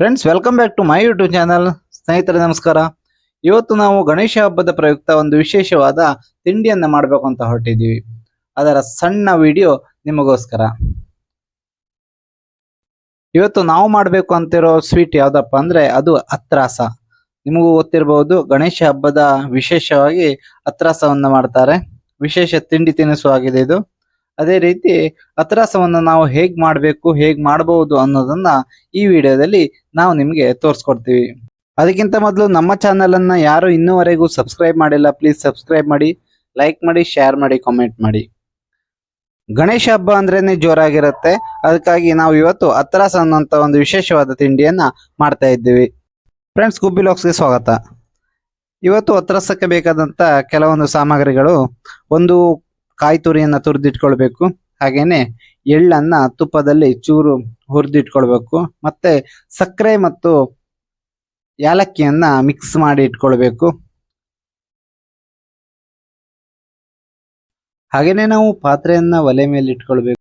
Friends welcome back to my YouTube channel ಸ್ನೇಹಿತರೆ, ನಮಸ್ಕಾರ. ಇವತ್ತು ನಾವು ಗಣೇಶ ಹಬ್ಬದ ಪ್ರಯುಕ್ತ ಒಂದು ವಿಶೇಷವಾದ ತಿಂಡಿಯನ್ನು ಮಾಡಬೇಕು ಅಂತ ಹೊರಟಿದ್ದೀವಿ. ಅದರ ಸಣ್ಣ ವಿಡಿಯೋ ನಿಮಗೋಸ್ಕರ. ಇವತ್ತು ನಾವು ಮಾಡಬೇಕು ಅಂತಿರೋ ಸ್ವೀಟ್ ಯಾವುದಪ್ಪ ಅಂದ್ರೆ ಅದು ಅತ್ರಾಸ. ನಿಮಗೂ ಗೊತ್ತಿರಬಹುದು ಗಣೇಶ ಹಬ್ಬದ ವಿಶೇಷವಾಗಿ ಅತ್ರಾಸವನ್ನು ಮಾಡ್ತಾರೆ. ವಿಶೇಷ ತಿಂಡಿ ತಿನಿಸು ಆಗಿದೆ ಇದು. ಅದೇ ರೀತಿ ಅತ್ರಾಸವನ್ನು ನಾವು ಹೇಗ್ ಮಾಡಬೇಕು, ಹೇಗ್ ಮಾಡಬಹುದು ಅನ್ನೋದನ್ನ ಈ ವಿಡಿಯೋದಲ್ಲಿ ನಾವು ನಿಮಗೆ ತೋರಿಸ್ಕೊಡ್ತೀವಿ. ಅದಕ್ಕಿಂತ ಮೊದಲು ನಮ್ಮ ಚಾನೆಲ್ ಅನ್ನ ಯಾರು ಇನ್ನೂವರೆಗೂ ಸಬ್ಸ್ಕ್ರೈಬ್ ಮಾಡಿಲ್ಲ, ಪ್ಲೀಸ್ ಸಬ್ಸ್ಕ್ರೈಬ್ ಮಾಡಿ, ಲೈಕ್ ಮಾಡಿ, ಶೇರ್ ಮಾಡಿ, ಕಾಮೆಂಟ್ ಮಾಡಿ. ಗಣೇಶ ಹಬ್ಬ ಅಂದ್ರೇನೆ ಜೋರಾಗಿರುತ್ತೆ. ಅದಕ್ಕಾಗಿ ನಾವು ಇವತ್ತು ಅತ್ರಾಸ ಅನ್ನೋಂಥ ಒಂದು ವಿಶೇಷವಾದ ತಿಂಡಿಯನ್ನ ಮಾಡ್ತಾ ಇದ್ದೀವಿ. ಫ್ರೆಂಡ್ಸ್, ಗುಬ್ಬಿ ಲಾಕ್ಸ್ಗೆ ಸ್ವಾಗತ. ಇವತ್ತು ಅತ್ರಾಸಕ್ಕೆ ಬೇಕಾದಂತ ಕೆಲವೊಂದು ಸಾಮಗ್ರಿಗಳು ಒಂದು ಕಾಯಿ ತುರಿಯನ್ನ ತುರಿದಿಟ್ಕೊಳ್ಬೇಕು. ಹಾಗೇನೆ ಎಳ್ಳನ್ನ ತುಪ್ಪದಲ್ಲಿ ಚೂರು ಹುರಿದಿಟ್ಕೊಳ್ಬೇಕು. ಮತ್ತೆ ಸಕ್ಕರೆ ಮತ್ತು ಯಾಲಕ್ಕಿಯನ್ನ ಮಿಕ್ಸ್ ಮಾಡಿ ಇಟ್ಕೊಳ್ಬೇಕು. ಹಾಗೇನೆ ನಾವು ಪಾತ್ರೆಯನ್ನ ಒಲೆ ಮೇಲೆ ಇಟ್ಕೊಳ್ಬೇಕು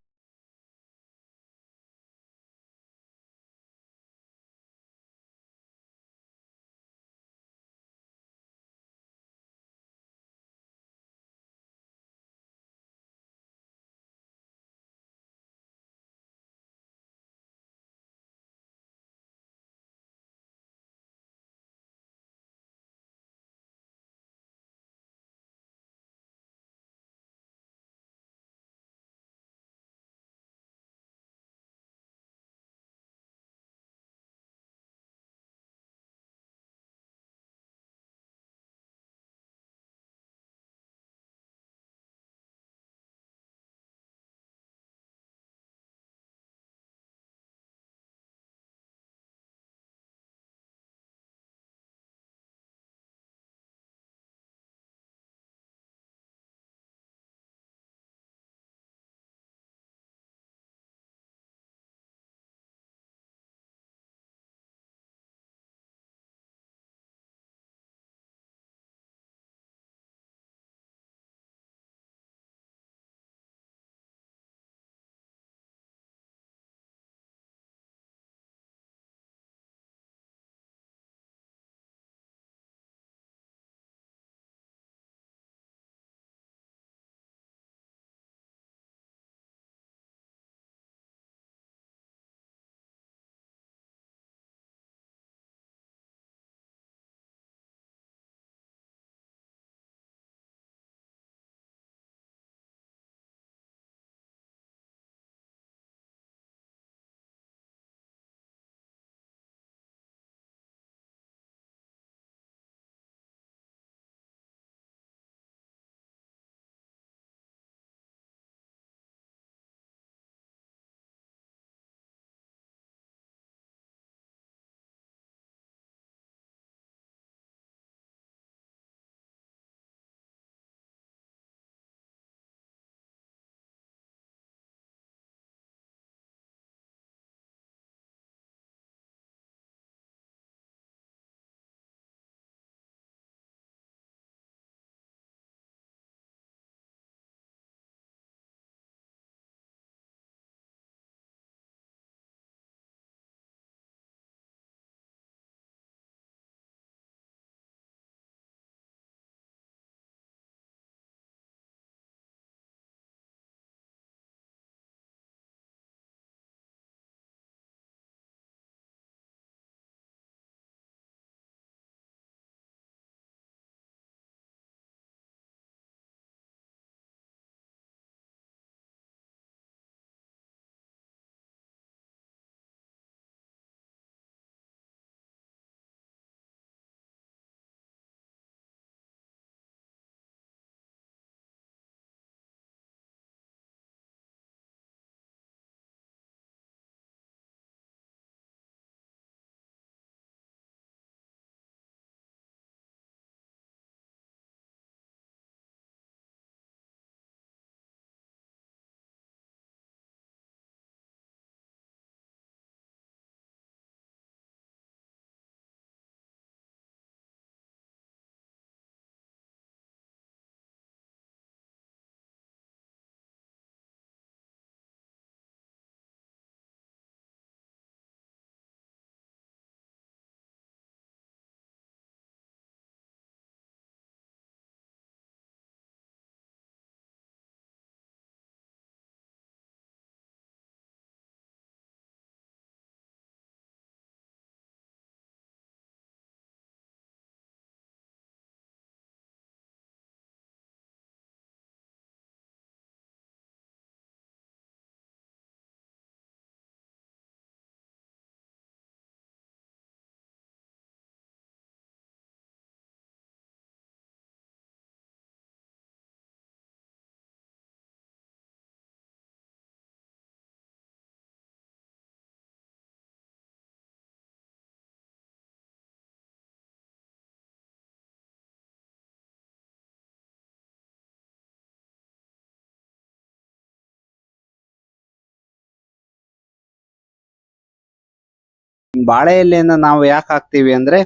ಬಾಳೆ ಎಲೆಯನ್ನ ನಾವು ಯಾಕೆ ಹಾಕ್ತಿವಿ ಅಂದ್ರೆ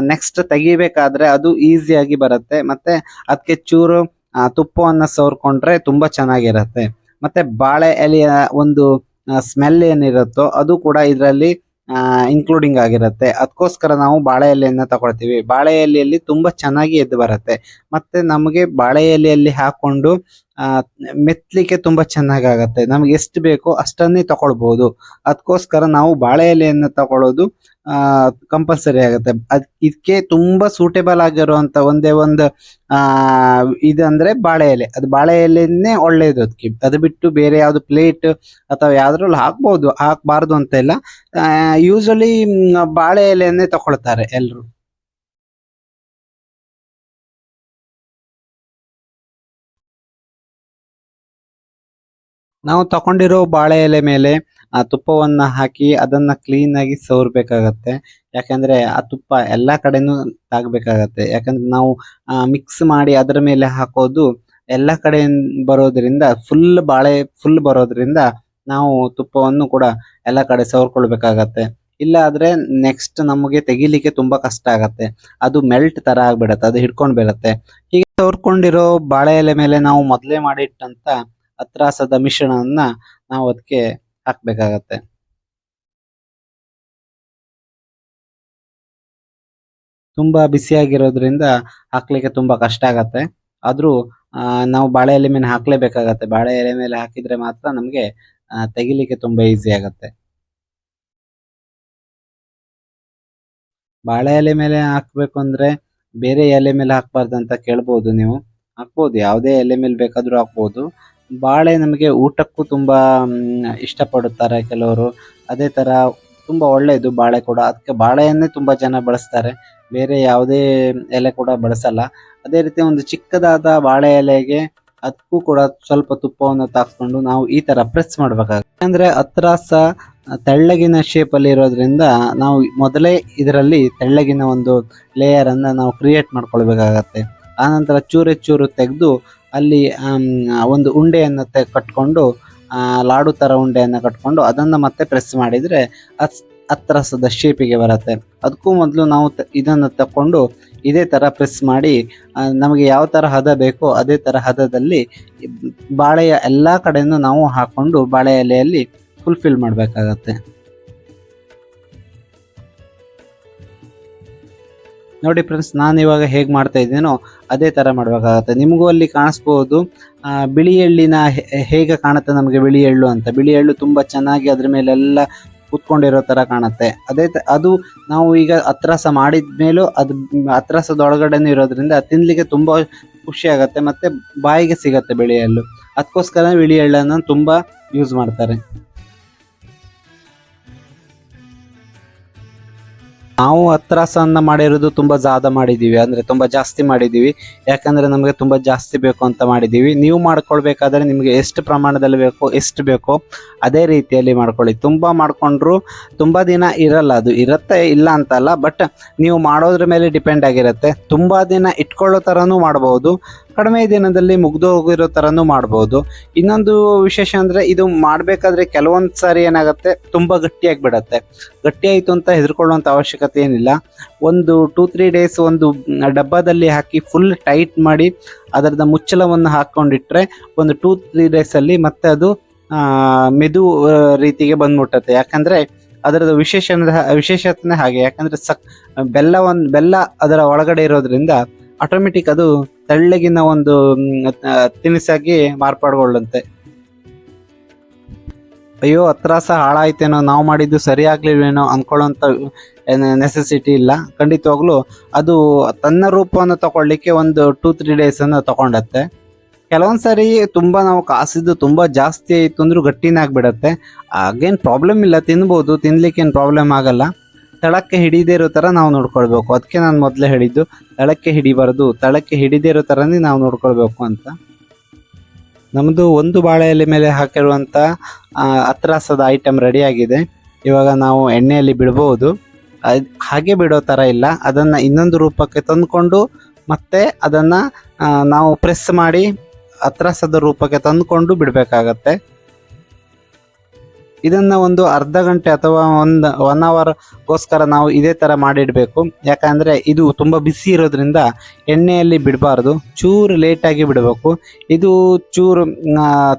ನೆಕ್ಸ್ಟ್ ತೆಗಿಬೇಕಾದ್ರೆ ಅದು ಈಸಿಯಾಗಿ ಬರುತ್ತೆ. ಮತ್ತೆ ಅದಕ್ಕೆ ಚೂರು ತುಪ್ಪವನ್ನು ಸವರ್ಕೊಂಡ್ರೆ ತುಂಬಾ ಚೆನ್ನಾಗಿರತ್ತೆ. ಮತ್ತೆ ಬಾಳೆ ಎಲೆಯ ಒಂದು ಸ್ಮೆಲ್ ಏನಿರುತ್ತೋ ಅದು ಕೂಡ ಇದರಲ್ಲಿ ಇನ್ಕ್ಲೂಡಿಂಗ್ ಆಗಿರುತ್ತೆ. ಅದಕ್ಕೋಸ್ಕರ ನಾವು ಬಾಳೆ ಎಲೆಯನ್ನ ತಗೊಳ್ತೀವಿ. ಬಾಳೆ ಎಲೆಯಲ್ಲಿ ತುಂಬಾ ಚೆನ್ನಾಗಿ ಎದ್ದು ಬರುತ್ತೆ. ಮತ್ತೆ ನಮಗೆ ಬಾಳೆ ಎಲೆಯಲ್ಲಿ ಹಾಕೊಂಡು ಆ ಮೆತ್ತಲಿಕ್ಕೆ ತುಂಬಾ ಚೆನ್ನಾಗಿ ಆಗತ್ತೆ ನಮ್ಗೆ ಎಷ್ಟು ಬೇಕೋ ಅಷ್ಟನ್ನೇ ತಗೊಳ್ಬಹುದು ಅದಕ್ಕೋಸ್ಕರ ನಾವು ಬಾಳೆ ಎಲೆಯನ್ನ ತಗೊಳ್ಳೋದು ಆ ಕಂಪಲ್ಸರಿ ಆಗುತ್ತೆ. ಇದಕ್ಕೆ ತುಂಬಾ ಸೂಟೇಬಲ್ ಆಗಿರುವಂತ ಒಂದೇ ಒಂದು, ಆ ಇದಂದ್ರೆ ಬಾಳೆ ಎಲೆ. ಅದು ಬಾಳೆ ಎಲೆನೇ ಒಳ್ಳೇದು ಅದಕ್ಕೆ ಅದು ಬಿಟ್ಟು ಬೇರೆ ಯಾವ್ದು ಪ್ಲೇಟ್ ಅಥವಾ ಯಾವ್ದ್ರಲ್ಲಿ ಹಾಕ್ಬಹುದು ಹಾಕ್ಬಾರ್ದು ಅಂತ ಇಲ್ಲ. ಯೂಶಲಿ ಬಾಳೆ ಎಲೆಯನ್ನೇ ತಗೊಳ್ತಾರೆ ಎಲ್ರು. ನಾವು ತಕೊಂಡಿರೋ ಬಾಳೆ ಎಲೆ ಮೇಲೆ ಆ ತುಪ್ಪವನ್ನ ಹಾಕಿ ಅದನ್ನ ಕ್ಲೀನ್ ಆಗಿ ಸವರ್ಬೇಕಾಗತ್ತೆ. ಯಾಕಂದ್ರೆ ಆ ತುಪ್ಪ ಎಲ್ಲಾ ಕಡೆನೂ ತಾಗ್ಬೇಕಾಗತ್ತೆ. ಯಾಕಂದ್ರೆ ನಾವು ಮಿಕ್ಸ್ ಮಾಡಿ ಅದರ ಮೇಲೆ ಹಾಕೋದು ಎಲ್ಲಾ ಕಡೆ ಬರೋದ್ರಿಂದ ಫುಲ್ ಬಾಳೆ ಫುಲ್ ಬರೋದ್ರಿಂದ ನಾವು ತುಪ್ಪವನ್ನು ಕೂಡ ಎಲ್ಲಾ ಕಡೆ ಸವರ್ಕೊಳ್ಬೇಕಾಗತ್ತೆ. ಇಲ್ಲ ಆದ್ರೆ ನೆಕ್ಸ್ಟ್ ನಮಗೆ ತೆಗಿಲಿಕ್ಕೆ ತುಂಬಾ ಕಷ್ಟ ಆಗತ್ತೆ. ಅದು ಮೆಲ್ಟ್ ತರ ಆಗ್ಬಿಡತ್ತೆ, ಅದು ಹಿಡ್ಕೊಂಡ್ ಬೀಳತ್ತೆ. ಹೀಗೆ ಸವರ್ಕೊಂಡಿರೋ ಬಾಳೆ ಎಲೆ ಮೇಲೆ ನಾವು ಮೊದಲೇ ಮಾಡಿಟ್ಟಂತ ಅತ್ರಾಸದ ಮಿಶ್ರಣವನ್ನ ನಾವು ಅದಕ್ಕೆ ಹಾಕ್ಬೇಕಾಗತ್ತೆ. ತುಂಬಾ ಬಿಸಿಯಾಗಿರೋದ್ರಿಂದ ಹಾಕ್ಲಿಕ್ಕೆ ತುಂಬಾ ಕಷ್ಟ ಆಗತ್ತೆ. ಆದ್ರೂ ನಾವು ಬಾಳೆ ಎಲೆ ಮೇಲೆ ಹಾಕ್ಲೇಬೇಕಾಗತ್ತೆ. ಬಾಳೆ ಎಲೆ ಮೇಲೆ ಹಾಕಿದ್ರೆ ಮಾತ್ರ ನಮ್ಗೆ ತೆಗಿಲಿಕ್ಕೆ ತುಂಬಾ ಈಸಿ ಆಗತ್ತೆ. ಬಾಳೆ ಎಲೆ ಮೇಲೆ ಹಾಕ್ಬೇಕು ಅಂದ್ರೆ ಬೇರೆ ಎಲೆ ಮೇಲೆ ಹಾಕ್ಬಾರ್ದು ಅಂತ ಕೇಳ್ಬೋದು ನೀವು. ಹಾಕ್ಬೋದು, ಯಾವುದೇ ಎಲೆ ಮೇಲೆ ಬೇಕಾದ್ರೂ ಹಾಕ್ಬೋದು. ಬಾಳೆ ನಮಗೆ ಊಟಕ್ಕೂ ತುಂಬಾ ಇಷ್ಟ ಪಡುತ್ತಾರೆ ಕೆಲವರು. ಅದೇ ತರ ತುಂಬಾ ಒಳ್ಳೆಯದು ಬಾಳೆ ಕೂಡ. ಅದಕ್ಕೆ ಬಾಳೆಯನ್ನೇ ತುಂಬಾ ಜನ ಬಳಸ್ತಾರೆ. ಬೇರೆ ಯಾವುದೇ ಎಲೆ ಕೂಡ ಬಳಸಲ್ಲ. ಅದೇ ರೀತಿ ಒಂದು ಚಿಕ್ಕದಾದ ಬಾಳೆ ಎಲೆಗೆ ಅದಕ್ಕೂ ಕೂಡ ಸ್ವಲ್ಪ ತುಪ್ಪವನ್ನು ತಾಕ್ಸ್ಕೊಂಡು ನಾವು ಈ ತರ ಪ್ರೆಸ್ ಮಾಡ್ಬೇಕಾಗುತ್ತೆ. ಅಂದ್ರೆ ಅತ್ರಾಸ ತೆಳ್ಳಗಿನ ಶೇಪ್ ಅಲ್ಲಿ ಇರೋದ್ರಿಂದ ನಾವು ಮೊದಲೇ ಇದರಲ್ಲಿ ತೆಳ್ಳಗಿನ ಒಂದು ಲೇಯರ್ ಅನ್ನ ನಾವು ಕ್ರಿಯೇಟ್ ಮಾಡ್ಕೊಳ್ಬೇಕಾಗತ್ತೆ. ಆನಂತರ ಚೂರೆ ಚೂರು ತೆಗೆದು ಅಲ್ಲಿ ಒಂದು ಉಂಡೆಯನ್ನು ತೆ- ಕಟ್ಕೊಂಡು ಲಾಡು ಥರ ಉಂಡೆಯನ್ನು ಕಟ್ಕೊಂಡು ಅದನ್ನು ಮತ್ತೆ ಪ್ರೆಸ್ ಮಾಡಿದರೆ ಅತ್ ಶೇಪಿಗೆ ಬರುತ್ತೆ. ಅದಕ್ಕೂ ಮೊದಲು ನಾವು ಇದನ್ನು ತಕೊಂಡು ಇದೇ ಥರ ಪ್ರೆಸ್ ಮಾಡಿ ನಮಗೆ ಯಾವ ಥರ ಹದ ಬೇಕೋ ಅದೇ ಥರ ಹದದಲ್ಲಿ ಬಾಳೆಯ ಎಲ್ಲ ಕಡೆಯೂ ನಾವು ಹಾಕ್ಕೊಂಡು ಬಾಳೆ ಎಲೆಯಲ್ಲಿ ಫುಲ್ಫಿಲ್ ಮಾಡಬೇಕಾಗತ್ತೆ. ನೋಡಿ ಫ್ರೆಂಡ್ಸ್ ನಾನು ಇವಾಗ ಹೇಗೆ ಮಾಡ್ತಾ ಇದ್ದೀನೋ ಅದೇ ಥರ ಮಾಡಬೇಕಾಗತ್ತೆ. ನಿಮಗೂ ಅಲ್ಲಿ ಕಾಣಿಸ್ಬೋದು. ಬಿಳಿ ಎಳ್ಳಿನ ಹೇಗೆ ಕಾಣುತ್ತೆ ನಮಗೆ ಬಿಳಿ ಎಳ್ಳು ಅಂತ. ಬಿಳಿ ಎಳ್ಳು ತುಂಬ ಚೆನ್ನಾಗಿ ಅದ್ರ ಮೇಲೆಲ್ಲ ಕೂತ್ಕೊಂಡಿರೋ ಥರ ಕಾಣುತ್ತೆ. ಅದೇ ಅದು ನಾವು ಈಗ ಅತ್ರಾಸ ಮಾಡಿದ ಮೇಲೂ ಅದು ಅತ್ರಾಸದ ಒಳಗಡೆನೇ ಇರೋದ್ರಿಂದ ತಿನ್ನಲಿಕ್ಕೆ ತುಂಬ ಖುಷಿ ಆಗುತ್ತೆ ಮತ್ತೆ ಬಾಯಿಗೆ ಸಿಗತ್ತೆ ಬಿಳಿ ಎಳ್ಳು. ಅದಕ್ಕೋಸ್ಕರ ಬಿಳಿ ಎಳ್ಳನ್ನು ತುಂಬ ಯೂಸ್ ಮಾಡ್ತಾರೆ. ನಾವು ಹತ್ರಾಸನ್ನ ಮಾಡಿರೋದು ತುಂಬಾ ಜಾದ ಮಾಡಿದೀವಿ, ಅಂದ್ರೆ ತುಂಬಾ ಜಾಸ್ತಿ ಮಾಡಿದೀವಿ. ಯಾಕಂದ್ರೆ ನಮಗೆ ತುಂಬಾ ಜಾಸ್ತಿ ಬೇಕು ಅಂತ ಮಾಡಿದೀವಿ. ನೀವು ಮಾಡ್ಕೊಳ್ಬೇಕಾದ್ರೆ ನಿಮಗೆ ಎಷ್ಟು ಪ್ರಮಾಣದಲ್ಲಿ ಬೇಕೋ ಎಷ್ಟು ಬೇಕೋ ಅದೇ ರೀತಿಯಲ್ಲಿ ಮಾಡ್ಕೊಳ್ಳಿ. ತುಂಬಾ ಮಾಡ್ಕೊಂಡ್ರು ತುಂಬಾ ದಿನ ಇರಲ್ಲ, ಅದು ಇರುತ್ತೆ ಇಲ್ಲ ಅಂತಲ್ಲ, ಬಟ್ ನೀವು ಮಾಡೋದ್ರ ಮೇಲೆ ಡಿಪೆಂಡ್ ಆಗಿರುತ್ತೆ. ತುಂಬಾ ದಿನ ಇಟ್ಕೊಳ್ಳೋ ತರನೂ ಮಾಡಬಹುದು ಕಡಿಮೆ ದಿನದಲ್ಲಿ ಮುಗ್ದು ಹೋಗಿರೋ ತರನು ಮಾಡಬಹುದು ಇನ್ನೊಂದು ವಿಶೇಷ ಅಂದ್ರೆ ಇದು ಮಾಡ್ಬೇಕಾದ್ರೆ ಕೆಲವೊಂದ್ಸಾರಿ ಏನಾಗುತ್ತೆ, ತುಂಬಾ ಗಟ್ಟಿಯಾಗಿ ಬಿಡತ್ತೆ ಗಟ್ಟಿ ಆಯ್ತು ಅಂತ ಹೆದರ್ಕೊಳ್ಳುವಂತ ಅವಶ್ಯಕತೆ ಏನಿಲ್ಲ ಒಂದು ಟೂ ತ್ರೀ ಡೇಸ್ ಒಂದು ಡಬ್ಬದಲ್ಲಿ ಹಾಕಿ ಫುಲ್ ಟೈಟ್ ಮಾಡಿ ಅದರದ ಮುಚ್ಚಳವನ್ನು ಹಾಕ್ಕೊಂಡಿಟ್ರೆ ಒಂದು ಟೂ ತ್ರೀ ಡೇಸಲ್ಲಿ ಮತ್ತೆ ಅದು ಮೆದು ರೀತಿಗೆ ಬಂದ್ಬಿಟ್ಟತ್ತೆ. ಯಾಕಂದರೆ ಅದರದ ವಿಶೇಷ ವಿಶೇಷತೆ ಹಾಗೆ. ಯಾಕಂದರೆ ಸಕ್ ಬೆಲ್ಲವನ್ನು ಬೆಲ್ಲ ಅದರ ಒಳಗಡೆ ಇರೋದ್ರಿಂದ ಆಟೋಮೆಟಿಕ್ ಅದು ತೆಳ್ಳಗಿನ ಒಂದು ತಿನಿಸಾಗಿ ಮಾರ್ಪಾಡ್ಗೊಳ್ಳುತ್ತೆ. ಅಯ್ಯೋ ಅತ್ರಾಸ ಹಾಳಾಯ್ತೇನೋ, ನಾವು ಮಾಡಿದ್ದು ಸರಿ ಆಗ್ಲಿಲ್ವೇನೋ ಅನ್ಕೊಳ್ಳೋಂತ ನೆಸೆಸಿಟಿ ಇಲ್ಲ. ಖಂಡಿತವಾಗ್ಲೂ ಅದು ತನ್ನ ರೂಪವನ್ನು ತಗೊಳ್ಳಿಕ್ಕೆ ಒಂದು ಟೂ ತ್ರೀ ಡೇಸ್ ಅನ್ನು ತಗೊಂಡತ್ತೆ. ಕೆಲವೊಂದ್ಸರಿ ತುಂಬಾ ನಾವು ಕಾಸಿದ್ದು ತುಂಬ ಜಾಸ್ತಿ ಆಯ್ತು ಅಂದರೂ ಗಟ್ಟಿನ ಆಗ್ಬಿಡತ್ತೆ. ಆಗೇನ್ ಪ್ರಾಬ್ಲಮ್ ಇಲ್ಲ, ತಿನ್ಬೋದು ತಿನ್ಲಿಕ್ಕೆ ಏನ್ ಪ್ರಾಬ್ಲಮ್ ಆಗಲ್ಲ. ತಳಕ್ಕೆ ಹಿಡಿದೇ ಇರೋ ತರ ನಾವು ನೋಡ್ಕೊಳ್ಬೇಕು. ಅದಕ್ಕೆ ನಾನು ಮೊದಲೇ ಹೇಳಿದ್ದು, ತಳಕ್ಕೆ ಹಿಡಿಬಾರ್ದು, ತಳಕ್ಕೆ ಹಿಡಿದೇ ಇರೋ ತರನೇ ನಾವು ನೋಡ್ಕೊಳ್ಬೇಕು ಅಂತ. ನಮ್ದು ಒಂದು ಬಾಳೆ ಎಲೆ ಮೇಲೆ ಹಾಕಿರುವಂಥ ಹತ್ರಾಸದ ಐಟಮ್ ರೆಡಿಯಾಗಿದೆ ಇವಾಗ ನಾವು ಎಣ್ಣೆಯಲ್ಲಿ ಬಿಡಬಹುದು ಅದ್- ಹಾಗೆ ಬಿಡೋ ಥರ ಇಲ್ಲ. ಅದನ್ನು ಇನ್ನೊಂದು ರೂಪಕ್ಕೆ ತಂದುಕೊಂಡು, ಮತ್ತೆ ಅದನ್ನು ನಾವು ಪ್ರೆಸ್ ಮಾಡಿ ಅತ್ರಾಸದ ರೂಪಕ್ಕೆ ತಂದುಕೊಂಡು ಬಿಡ್ಬೇಕಾಗತ್ತೆ. ಇದನ್ನ ಒಂದು ಅರ್ಧ ಗಂಟೆ ಅಥವಾ ಒಂದು ಒನ್ ಅವರ್ಗೋಸ್ಕರ ನಾವು ಇದೇ ಥರ ಮಾಡಿಡಬೇಕು. ಯಾಕಂದರೆ ಇದು ತುಂಬ ಬಿಸಿ ಇರೋದ್ರಿಂದ ಎಣ್ಣೆಯಲ್ಲಿ ಬಿಡಬಾರ್ದು. ಚೂರು ಲೇಟಾಗಿ ಬಿಡಬೇಕು. ಇದು ಚೂರು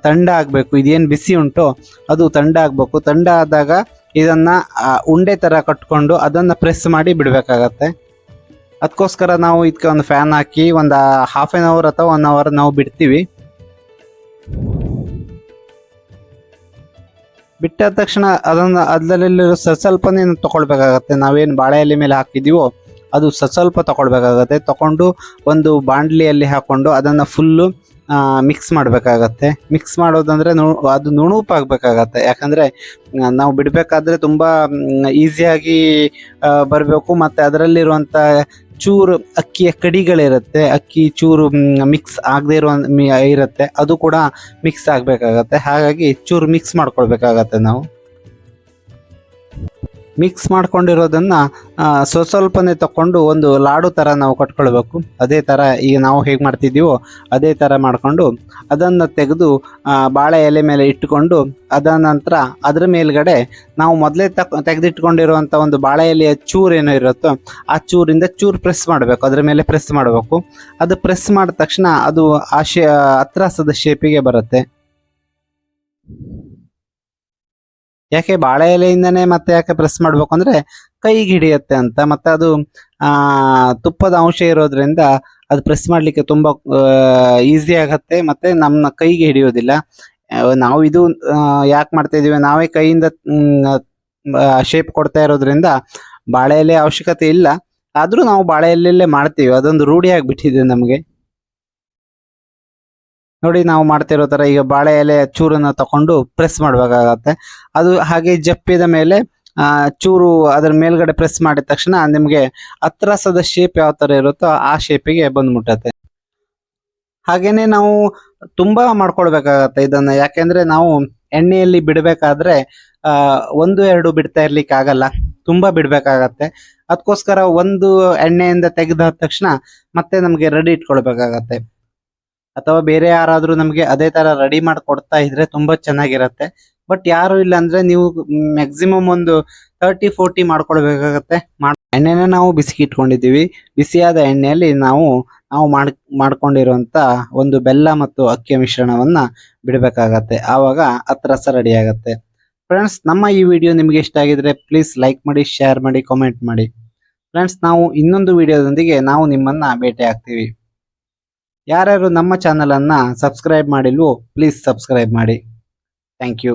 ತಂಡ ಆಗಬೇಕು. ಇದೇನು ಬಿಸಿ ಉಂಟು ಅದು ತಂಡ ಆಗಬೇಕು. ತಂಡ ಆದಾಗ ಇದನ್ನು ಉಂಡೆ ಥರ ಕಟ್ಕೊಂಡು ಅದನ್ನು ಪ್ರೆಸ್ ಮಾಡಿ ಬಿಡಬೇಕಾಗತ್ತೆ. ಅದಕ್ಕೋಸ್ಕರ ನಾವು ಇದಕ್ಕೆ ಒಂದು ಫ್ಯಾನ್ ಹಾಕಿ ಒಂದು ಹಾಫ್ ಆನ್ ಅವರ್ ಅಥವಾ ಒನ್ ಅವರ್ ನಾವು ಬಿಡ್ತೀವಿ. ಬಿಟ್ಟಾದ ತಕ್ಷಣ ಅದನ್ನು ಅದರಲ್ಲಿರೋ ಸಸ್ವಲ್ಪನೇ ತೊಗೊಳ್ಬೇಕಾಗತ್ತೆ? ನಾವೇನು ಬಾಳೆ ಎಲೆ ಮೇಲೆ ಹಾಕಿದ್ದೀವೋ ಅದು ಸ್ವಲ್ಪ ತೊಗೊಳ್ಬೇಕಾಗತ್ತೆ. ತೊಗೊಂಡು ಒಂದು ಬಾಂಡ್ಲಿಯಲ್ಲಿ ಹಾಕೊಂಡು ಅದನ್ನು ಫುಲ್ಲು ಮಿಕ್ಸ್ ಮಾಡಬೇಕಾಗತ್ತೆ. ಮಿಕ್ಸ್ ಮಾಡೋದಂದರೆ ನು, ಅದು ನುಣುಪಾಗಬೇಕಾಗತ್ತೆ ಯಾಕಂದರೆ ನಾವು ಬಿಡಬೇಕಾದ್ರೆ ತುಂಬ ಈಸಿಯಾಗಿ ಬರಬೇಕು. ಮತ್ತು ಅದರಲ್ಲಿರುವಂಥ ಚೂರು ಅಕ್ಕಿಯ ಕಡಿಗಳಿರುತ್ತೆ, ಅಕ್ಕಿ ಚೂರು ಮಿಕ್ಸ್ ಆಗದೆ ಇರೋ ಇರುತ್ತೆ, ಅದು ಕೂಡ ಮಿಕ್ಸ್ ಆಗಬೇಕಾಗತ್ತೆ. ಹಾಗಾಗಿ ಚೂರು ಮಿಕ್ಸ್ ಮಾಡ್ಕೊಳ್ಬೇಕಾಗತ್ತೆ ನಾವು. ಮಿಕ್ಸ್ ಮಾಡ್ಕೊಂಡಿರೋದನ್ನ ಸ್ವಸ್ವಲ್ಪನೇ ಸ್ವ ಸ್ವಲ್ಪನೇ ತಕೊಂಡು ಒಂದು ಲಾಡು ಥರ ನಾವು ಕಟ್ಕೊಳ್ಬೇಕು. ಅದೇ ಥರ ಈಗ ನಾವು ಹೇಗೆ ಮಾಡ್ತಿದ್ದೀವೋ ಅದೇ ಥರ ಮಾಡಿಕೊಂಡು ಅದನ್ನು ತೆಗೆದು ಬಾಳೆ ಎಲೆ ಮೇಲೆ ಇಟ್ಟುಕೊಂಡು ಅದ ನಂತರ ಅದರ ಮೇಲ್ಗಡೆ ನಾವು ಮೊದಲೇ ತಕ್ ತೆಗೆದಿಟ್ಕೊಂಡಿರುವಂಥ ಒಂದು ಬಾಳೆ ಎಲೆಯ ಚೂರು ಏನೋ ಇರುತ್ತೋ ಆ ಚೂರಿಂದ ಚೂರು ಪ್ರೆಸ್ ಮಾಡಬೇಕು. ಅದರ ಮೇಲೆ ಪ್ರೆಸ್ ಮಾಡಬೇಕು. ಅದು ಪ್ರೆಸ್ ಮಾಡಿದ ತಕ್ಷಣ ಅದು ಆ ಶೇ ಹತ್ರಾಸದ ಶೇಪಿಗೆ ಬರುತ್ತೆ. ಯಾಕೆ ಬಾಳೆ ಎಲೆಯಿಂದನೇ ಮತ್ತೆ ಯಾಕೆ ಪ್ರೆಸ್ ಮಾಡಬೇಕು ಅಂದ್ರೆ ಕೈಗೆ ಹಿಡಿಯುತ್ತೆ ಅಂತ. ಮತ್ತೆ ಅದು ತುಪ್ಪದ ಅಂಶ ಇರೋದ್ರಿಂದ ಅದು ಪ್ರೆಸ್ ಮಾಡ್ಲಿಕ್ಕೆ ತುಂಬಾ ಈಸಿ ಆಗತ್ತೆ. ಮತ್ತೆ ನಮ್ಮ ಕೈಗೆ ಹಿಡಿಯೋದಿಲ್ಲ. ನಾವು ಇದು ಯಾಕೆ ಮಾಡ್ತಾ ಇದೀವಿ? ನಾವೇ ಕೈಯಿಂದ ಶೇಪ್ ಕೊಡ್ತಾ ಇರೋದ್ರಿಂದ ಬಾಳೆ ಎಲೆ ಅವಶ್ಯಕತೆ ಇಲ್ಲ. ಆದ್ರೂ ನಾವು ಬಾಳೆ ಎಲೆಯಲ್ಲೇ ಮಾಡ್ತೀವಿ. ಅದೊಂದು ರೂಢಿ ಆಗಿಬಿಟ್ಟಿದೆ ನಮಗೆ. ನೋಡಿ ನಾವು ಮಾಡ್ತಿರೋ ತರ ಈಗ ಬಾಳೆ ಎಲೆ ಚೂರನ್ನ ತಕೊಂಡು ಪ್ರೆಸ್ ಮಾಡ್ಬೇಕಾಗತ್ತೆ. ಅದು ಹಾಗೆ ಜಪ್ಪಿದ ಮೇಲೆ ಆ, ಚೂರು ಅದರ ಮೇಲ್ಗಡೆ ಪ್ರೆಸ್ ಮಾಡಿದ ತಕ್ಷಣ ನಿಮಗೆ ಹತ್ರಸದ ಶೇಪ್ ಯಾವ ತರ ಇರುತ್ತೋ ಆ ಶೇಪಿಗೆ ಬಂದ್ಬಿಟ್ಟತ್ತೆ. ಹಾಗೇನೆ ನಾವು ತುಂಬಾ ಮಾಡ್ಕೊಳ್ಬೇಕಾಗತ್ತೆ ಇದನ್ನ. ಯಾಕೆಂದ್ರೆ ನಾವು ಎಣ್ಣೆಯಲ್ಲಿ ಬಿಡಬೇಕಾದ್ರೆ ಒಂದು ಎರಡು ಬಿಡ್ತಾ ಇರ್ಲಿಕ್ಕೆ ಆಗಲ್ಲ ತುಂಬಾ ಬಿಡ್ಬೇಕಾಗತ್ತೆ. ಅದಕ್ಕೋಸ್ಕರ ಒಂದು ಎಣ್ಣೆಯಿಂದ ತೆಗೆದ ತಕ್ಷಣ ಮತ್ತೆ ನಮಗೆ ರೆಡಿ ಇಟ್ಕೊಳ್ಬೇಕಾಗತ್ತೆ. ಅಥವಾ ಬೇರೆ ಯಾರಾದ್ರೂ ನಮಗೆ ಅದೇ ತರ ರೆಡಿ ಮಾಡಿ ಕೊಡ್ತಾ ಇದ್ರೆ ತುಂಬಾ ಚೆನ್ನಾಗಿರತ್ತೆ. ಬಟ್ ಯಾರು ಇಲ್ಲ ಅಂದ್ರೆ ನೀವು ಮ್ಯಾಕ್ಸಿಮಮ್ ಒಂದು ತರ್ಟಿ ಫೋರ್ಟಿ ಮಾಡ್ಕೊಳ್ಬೇಕಾಗತ್ತೆ. ಮಾಡ್- ಎಣ್ಣೆನ ನಾವು ಬಿಸಿ ಇಟ್ಕೊಂಡಿದ್ದೀವಿ. ಬಿಸಿಯಾದ ಎಣ್ಣೆಯಲ್ಲಿ ನಾವು ನಾವು ಮಾಡ್ ಮಾಡ್ಕೊಂಡಿರುವಂತ ಒಂದು ಬೆಲ್ಲ ಮತ್ತು ಅಕ್ಕಿಯ ಮಿಶ್ರಣವನ್ನ ಬಿಡಬೇಕಾಗತ್ತೆ. ಆವಾಗ ಅತ್ರಸ ರೆಡಿ ಆಗತ್ತೆ. ಫ್ರೆಂಡ್ಸ್ ನಮ್ಮ ಈ ವಿಡಿಯೋ ನಿಮಗೆ ಇಷ್ಟ ಆಗಿದ್ರೆ ಪ್ಲೀಸ್ ಲೈಕ್ ಮಾಡಿ ಶೇರ್ ಮಾಡಿ ಕಾಮೆಂಟ್ ಮಾಡಿ. ಫ್ರೆಂಡ್ಸ್ ನಾವು ಇನ್ನೊಂದು ವಿಡಿಯೋದೊಂದಿಗೆ ನಾವು ನಿಮ್ಮನ್ನ ಭೇಟಿ ಆಗ್ತೀವಿ ಯಾರ್ಯಾರು ನಮ್ಮ ಚಾನಲನ್ನು ಸಬ್ಸ್ಕ್ರೈಬ್ ಮಾಡಿಲ್ವೋ ಪ್ಲೀಸ್ ಸಬ್ಸ್ಕ್ರೈಬ್ ಮಾಡಿ. Thank you